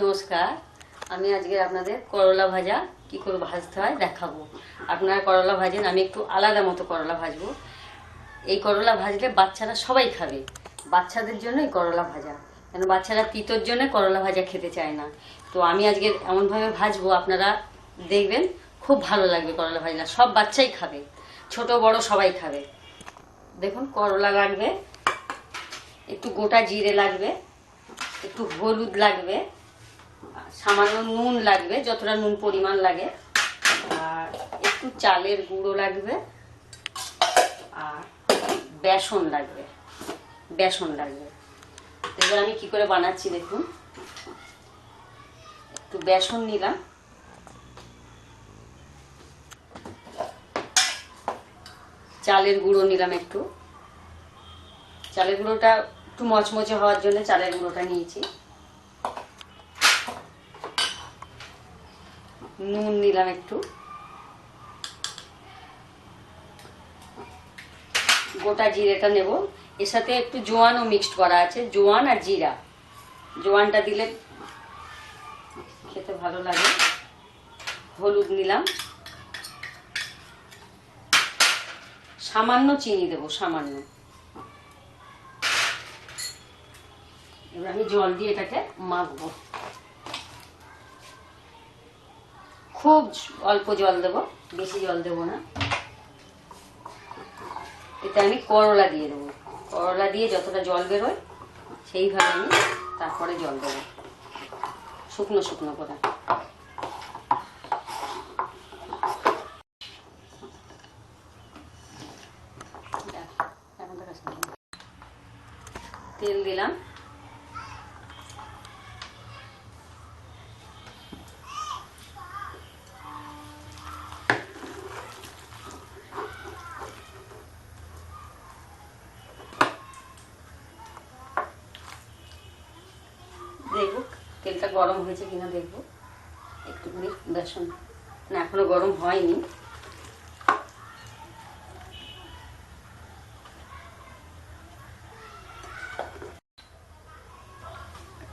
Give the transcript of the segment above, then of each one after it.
নমস্কার, আমি আজকে আপনাদের করলা ভাজা কি করে ভাজতে হয় দেখাবো। আপনারা করলা ভাজেন, আমি একটু আলাদা মতো করলা ভাজবো। এই করলা ভাজলে বাচ্চারা সবাই খাবে। বাচ্চাদের জন্য এই করলা ভাজা। কেন বাচ্চারা তিতোর জন্য করলা ভাজা খেতে চায় না। তো আমি আজকে এমনভাবে ভাজবো, আপনারা দেখবেন, খুব ভালো লাগবে করলা ভাজা সব বাচ্চাই খাবে, ছোট, বড় সবাই খাবে। দেখুন, করলা লাগবে, একটু গোটা জিরে লাগবে, একটু হলুদ লাগবে। সামান্য নুন লাগবে, যতটা নুন পরিমাণ লাগে। আর একটু চালের গুঁড়ো লাগবে, আর বেসন লাগবে বেসন লাগবে। এবার আমি কি করে বানাচ্ছি দেখুন। একটু বেসন নিলাম। চালের গুঁড়ো নিলাম একটু। চালের গুঁড়োটা একটু মচমচে হওয়ার জন্য চালের গুঁড়োটা নিয়েছি। নুন নিলাম একটু। গোটা জিরেটা নেব। এর সাথে একটু জোয়ানও মিক্সড করা আছে, জোয়ান আর জিরা। জোয়ানটা দিলে খেতে ভালো লাগে। হলুদ নিলাম। সামান্য চিনি দেবো, সামান্য। এবার আমি জল দিয়ে এটাকে মাখবো। খুব অল্প জল দেবো, বেশি জল দেবো না। এতে আমি করলা দিয়ে দেবো। করলা দিয়ে যতটা জল বেরোয়, সেইভাবে আমি তারপরে জল দেবো। শুকনো শুকনো করে। তেল দিলাম। গরম হয়েছে কিনা দেখব। একটুখানি বেসন না, এখনও গরম হয়নি।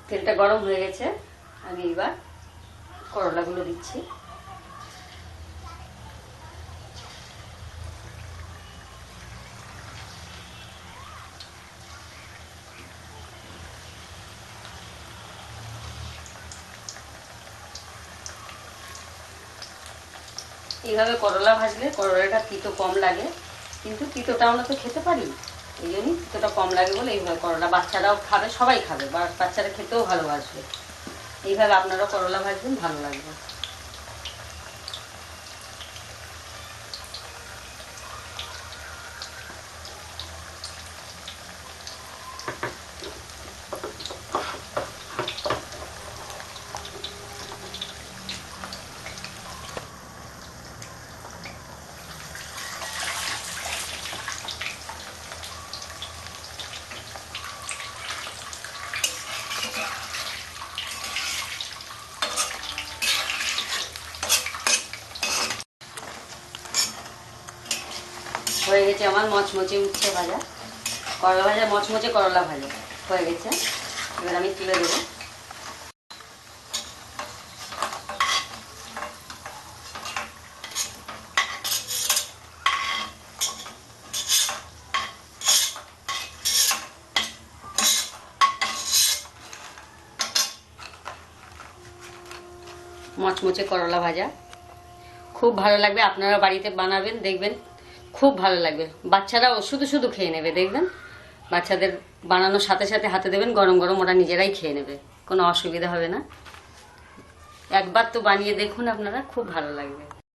তেলটা গরম হয়ে গেছে। আমি এবার করলাগুলো দিচ্ছি। এইভাবে করলা ভাজলে করলাটা তিতো কম লাগে, কিন্তু তিতোটা আমরা তো খেতে পারি। এই জন্যই তিতোটা কম লাগে বলে এইভাবে করলা। বাচ্চারাও খাবে, সবাই খাবে বাচ্চারা খেতেও ভালোবাসবে। এইভাবে আপনারা করলা ভাজবেন, ভালো লাগবে। হয়ে গেছে আমার মচমচে উচ্ছে ভাজা। করলা ভাজা, মচমচে করলা ভাজা হয়ে গেছে। এবার আমি তুলে দেবো। মচমচে করলা ভাজা। খুব ভালো লাগবে, আপনারা বাড়িতে বানাবেন, দেখবেন খুব ভালো লাগবে। বাচ্চারাও শুধু শুধু খেয়ে নেবে, দেখবেন? বাচ্চাদের বানানোর সাথে সাথে হাতে দেবেন, গরম গরম ওরা নিজেরাই খেয়ে নেবে। কোনো অসুবিধা হবে না। একবার তো বানিয়ে দেখুন আপনারা, খুব ভালো লাগবে।